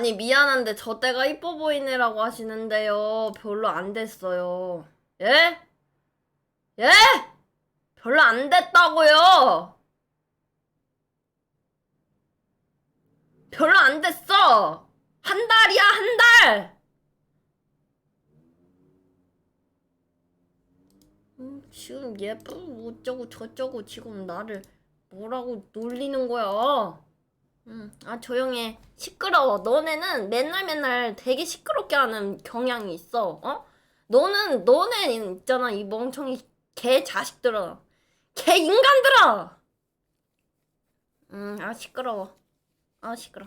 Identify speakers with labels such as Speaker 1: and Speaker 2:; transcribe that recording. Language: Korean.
Speaker 1: 아니 미안한데 저 때가 이뻐 보이네라고 하시는데요. 별로 안 됐어요. 예? 예? 별로 안 됐다고요. 별로 안 됐어. 한 달이야, 한 달. 음, 지금 예쁘고 어쩌고 저쩌고 지금 나를 뭐라고 놀리는 거야. 음, 아 조용해. 시끄러워. 너네는 맨날 맨날 되게 시끄럽게 하는 경향이 있어. 어? 너는 너네 있잖아 이 멍청이 개 자식들아. 개 인간들아. 음, 아 시끄러워. 아 시끄러.